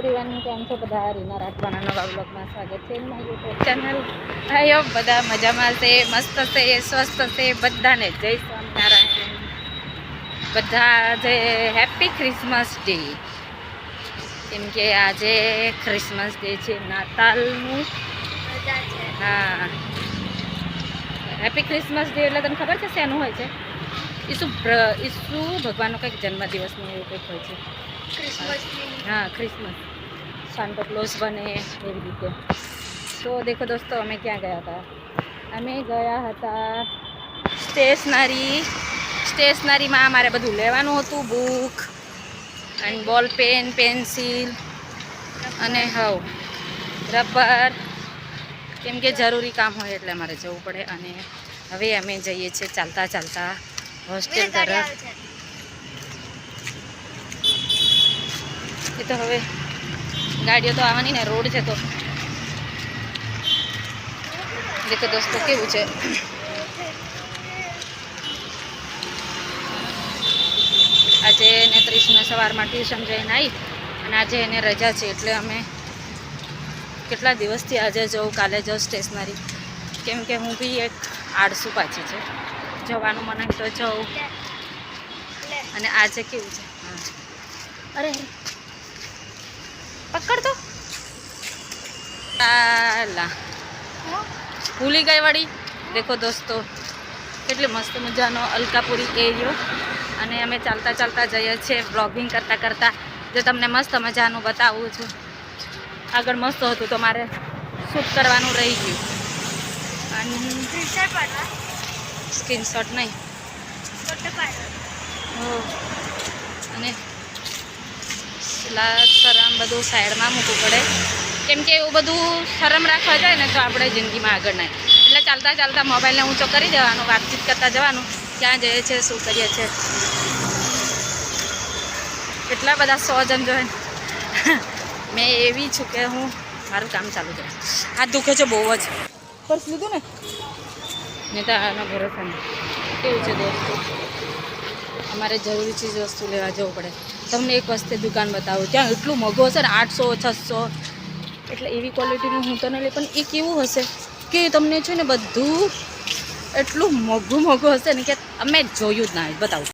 Everyone કેમ છો બધા? રીના રાઠવાના નવા બ્લોગમાં સ્વાગત છે. મારી યુટ્યુબ ચેનલ બધા મજામાં છે મસ્ત છે સ્વસ્થ છે બધાને જય સ્વામિનારાયણ. બધા જે હેપી ક્રિસમસ ડે કેમ કે આજે ક્રિસમસ ડે છે નાતાલનું. હા. હેપી ક્રિસમસ ડે એટલે તને ખબર છે શેનું હોય છે? ઈસુ ઈસુ ભગવાનનો કંઈક જન્મદિવસનું એવું કંઈક હોય છે. હા ક્રિસમસ સાન્ટા ક્લોઝ બને એવી રીતે. તો દેખો દોસ્તો અમે ક્યાં ગયા હતા? અમે ગયા હતા સ્ટેશનરી સ્ટેશનરીમાં અમારે બધું લેવાનું હતું book and ball pen pencil અને હવ રબર. કેમ કે જરૂરી કામ હોય એટલે અમારે જવું પડે અને હવે અમે જઈએ છીએ ચાલતા ચાલતા હોસ્ટેલ તરફ. એ તો હવે ગાડીઓ તો આવવાની ને રોડ છે તો. દેખો દોસ્તો, કેવું છે? આજે એને ત્રીસને સવારમાં ટ્યુશન જઈને આવી અને આજે એને રજા છે, એટલે અમે કેટલા દિવસથી આજે જઉં, કાલે જઉં સ્ટેશનરી. કેમ કે હું બી એક આળસુ પાછી છે. જવાનું મને તો જવું અને આજે કેવું છે? અરે પકડ તો આલા. ભૂલી ગઈ વાળી? દેખો દોસ્તો કેટલી મસ્ત મજાનો અલકાપુરી એરિયો અને અમે ચાલતા ચાલતા જઈએ છીએ બ્લોગિંગ કરતાં કરતાં. જે તમને મસ્ત મજાનું બતાવું છું. આગળ મસ્ત હતું તો મારે શૂટ કરવાનું રહી ગયું. અને સ્ક્રીનશોટ નહીં. અને પેલા શરમ બધું સાઈડમાં મૂકવું પડે. કેમ કે એવું બધું શરમ રાખવા જાય ને તો આપણે જિંદગીમાં આગળ નહીં. એટલે ચાલતા ચાલતા મોબાઈલને ઊંચો કરી દેવાનો વાતચીત કરતા જવાનું ક્યાં જઈએ છે શું કરીએ છીએ. કેટલા બધા સો જણ જોઈ મેં એવી છું કે હું મારું કામ ચાલુ કરું. હાથ દુખે છે બહુ જ. પર્સ લીધું ને? આનો ભરોસો કેવું છે દોસ્તો? અમારે જરૂરી ચીજ વસ્તુ લેવા જવું પડે. તમને એક વસ્તુ દુકાન બતાવું. ત્યાં એટલું મોઘું હશે ને, આઠસો, છસો. એટલે એવી ક્વોલિટીનું હું તો નહીં લે પણ એ કેવું હશે કે તમને છે ને બધું એટલું મોઘું મોઘું હશે ને કે અમે જોયું જ ના બતાવું.